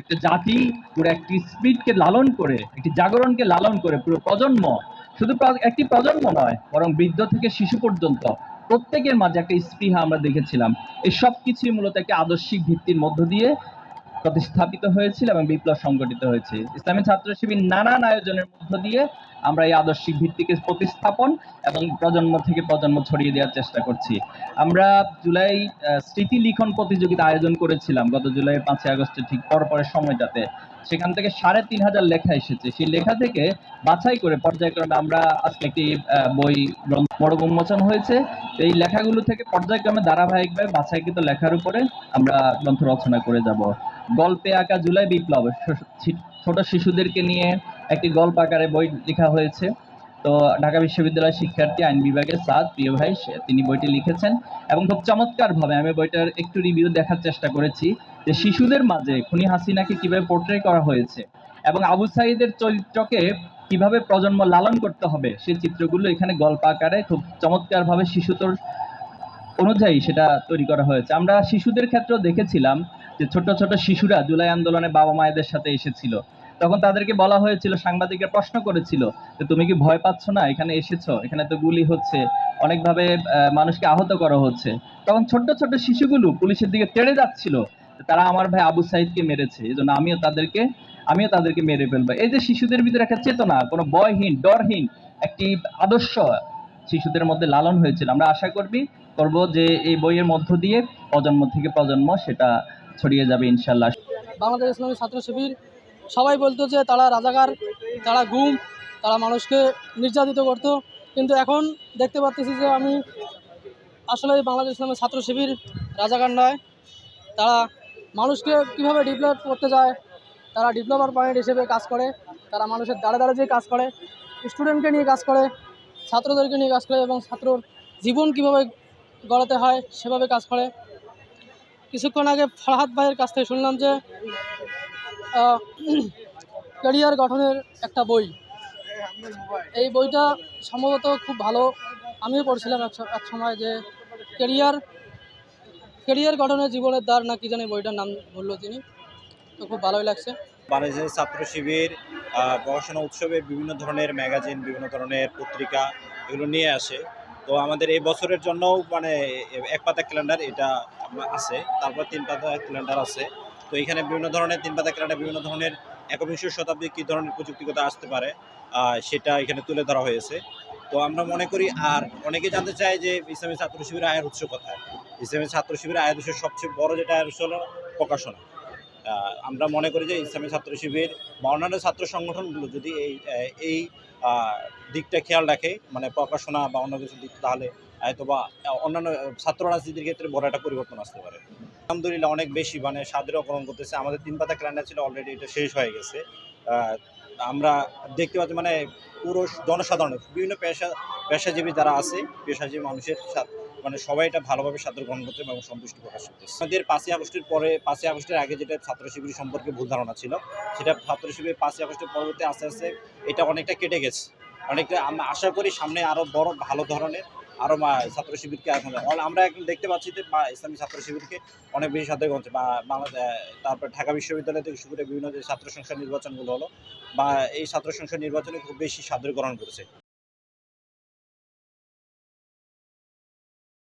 একটা জাতি পুরো একটি স্পিডকে লালন করে, একটি জাগরণকে লালন করে পুরো প্রজন্ম। শুধু একটি প্রজন্ম নয়, বরং বৃদ্ধ থেকে শিশু পর্যন্ত প্রত্যেকের মাঝে একটা স্পৃহা আমরা দেখেছিলাম। এই সব কিছুই মূলত একটা আদর্শিক ভিত্তির মধ্য দিয়ে প্রতিস্থাপিত হয়েছিল এবং বিপ্লব সংগঠিত হয়েছে। ইসলামী ছাত্র শিবির নানান আয়োজনের মধ্য দিয়ে আমরা এই আদর্শিক ভিত্তিকে প্রতিস্থাপন এবং প্রজন্ম থেকে প্রজন্ম ছড়িয়ে দেওয়ার চেষ্টা করছি। আমরা জুলাই স্মৃতি লিখন প্রতিযোগিতা আয়োজন করেছিলাম গত জুলাই পাঁচই আগস্টের ঠিক পরপরের সময়টাতে। সেখান থেকে সাড়ে তিন হাজার লেখা এসেছে। সেই লেখা থেকে বাছাই করে পর্যায়ক্রমে আমরা আজকে একটি বই বড় উন্মোচন হয়েছে। এই লেখাগুলো থেকে পর্যায়ক্রমে ধারাবাহিকভাবে বাছাইকৃত লেখার উপরে আমরা গ্রন্থ রচনা করে যাব। গল্পে আঁকা জুলাই বিপ্লব ছোট শিশুদেরকে নিয়ে একটি গল্প আকারে বই লেখা হয়েছে। তো ঢাকা বিশ্ববিদ্যালয়ের শিক্ষার্থী, আইন বিভাগের সাদ প্রিয় ভাই তিনি বইটি লিখেছেন এবং খুব চমৎকার ভাবে আমি বইটার একটু রিভিউ দেখার চেষ্টা করেছি যে শিশুদের মাঝে খুনি হাসিনাকে কীভাবে পোর্ট্রে করা হয়েছে এবং আবু সাইদের চরিত্রকে কীভাবে প্রজন্ম লালন করতে হবে সেই চিত্রগুলো এখানে গল্প আকারে খুব চমৎকার ভাবে শিশুতোর অনুযায়ী সেটা তৈরি করা হয়েছে। আমরা শিশুদের ক্ষেত্রেও দেখেছিলাম যে ছোট ছোট শিশুরা জুলাই আন্দোলনে বাবা মায়েদের সাথে এসেছিল। তখন তাদেরকে বলা হয়েছিল, সাংবাদিকরা প্রশ্ন করেছিল যে, তুমি কি ভয় পাচ্ছ না? এখানে এসেছ? এখানে তো গুলি হচ্ছে। অনেকভাবে মানুষকে আহত করা হচ্ছে। তখন ছোট্ট ছোট্ট শিশুগুলো পুলিশের দিকে তেড়ে যাচ্ছিল তারা আমার ভাই আবু সাইদকে মেরেছে। এই জন্য আমিও তাদেরকে আমিও তাদেরকে মেরে ফেলব। এই যে শিশুদের ভিতরে একটা চেতনা, কোনো ভয়হীন, ডরহীন, একটি আদর্শ শিশুদের মধ্যে লালন হয়েছিল। আমরা আশা করবি, করব যে এই বইয়ের মধ্য দিয়ে প্রজন্ম থেকে প্রজন্ম সেটা ছড়িয়ে যাবে ইনশাল্লাহ বাংলাদেশ ইসলামী ছাত্র শিবির সবাই বলতো যে তারা রাজাকার, তারা গুম, তারা মানুষকে নির্যাতিত করতো। কিন্তু এখন দেখতে পাচ্তেছি যে আমি আসলে বাংলাদেশ ইসলামী ছাত্র শিবির, রাজাকার নয়। তারা মানুষকে কীভাবে ডেভেলপ করতে যায়, তারা ডেভেলপার পয়েন্ট হিসেবে কাজ করে, তারা মানুষের দাঁড়ে দাঁড়ে যেয়ে কাজ করে স্টুডেন্টকে নিয়ে কাজ করে, ছাত্রদেরকে নিয়ে কাজ করে এবং ছাত্রর জীবন কীভাবে গড়াতে হয় সেভাবে কাজ করে। কিছুক্ষণ আগে ফরহাদ ভাইয়ের কাছ থেকে শুনলাম যে ক্যারিয়ার গঠনের একটা বই। এই বইটা সম্ভবত খুব ভালো। আমিও পড়ছিলাম এক সময় যে ক্যারিয়ার ক্যারিয়ার গঠনের জীবনের দ্বার না কি জানি বইটার নাম বলল তিনি। তো খুব ভালোই লাগছে। বাংলাদেশের ছাত্র শিবির পড়াশোনা উৎসবে বিভিন্ন ধরনের ম্যাগাজিন, বিভিন্ন ধরনের পত্রিকা এগুলো নিয়ে আসে। তো আমাদের এই বছরের জন্যও মানে এক পাতা ক্যালেন্ডার এটা আছে। তারপর তিন পাতা ক্যালেন্ডার আছে। তো এখানে বিভিন্ন ধরনের তিন পাতা ক্যালেন্ডার বিভিন্ন ধরনের একবিংশ শতাব্দী কী ধরনের প্রযুক্তিগত আসতে পারে সেটা এখানে তুলে ধরা হয়েছে। তো আমরা মনে করি, আর অনেকে জানতে চায় যে ইসলামী ছাত্র শিবিরের আয়ের উৎস কোথায়? ইসলামী ছাত্র শিবিরের আয়ের উৎসের সবচেয়ে বড় যেটা আয়ের উৎস হলো প্রকাশনা। আমরা মনে করি যে ইসলামী ছাত্র শিবির বা অন্যান্য ছাত্র সংগঠনগুলো যদি এই এই দিকটা খেয়াল রাখে মানে প্রকাশনা বা অন্য কিছু দিক, তাহলে হয়তো বা অন্যান্য ছাত্র রাজনীতির ক্ষেত্রে বড় একটা পরিবর্তন আসতে পারে। আলহামদুলিল্লাহ অনেক বেশি মানে সাদরকরণ করতেছে। আমাদের তিন পাতা ক্যালেন্ডার ছিল অলরেডি এটা শেষ হয়ে গেছে। আমরা দেখতে পাচ্ছি মানে পুরো জনসাধারণ, বিভিন্ন পেশা, পেশাজীবী যারা আছে, পেশাজীবী মানুষের সাথে মানে সবাই এটা ভালোভাবে সাদর গ্রহণ করতে এবং সন্তুষ্টি প্রকাশ করতেছে। আমাদের পাঁচই আগস্টের পরে, পাঁচই আগস্টের আগে যেটা ছাত্র শিবির সম্পর্কে ভুল ধারণা ছিল, সেটা ছাত্র শিবির পাঁচই আগস্টের পরবর্তী আস্তে আস্তে এটা অনেকটা কেটে গেছে। অনেকটা আমরা আশা করি সামনে আরও বড়, ভালো ধরনের আরও ছাত্র শিবিরকে এখন আমরা এখন দেখতে পাচ্ছি যে ইসলামী ছাত্র শিবিরকে অনেক বেশি সাথে করছে বা বাংলাদেশ তারপর ঢাকা বিশ্ববিদ্যালয় থেকে শুরু করে বিভিন্ন যে ছাত্র সংসদ নির্বাচনগুলো হলো, বা এই ছাত্র সংসদ নির্বাচনে খুব বেশি সাদর গ্রহণ করেছে।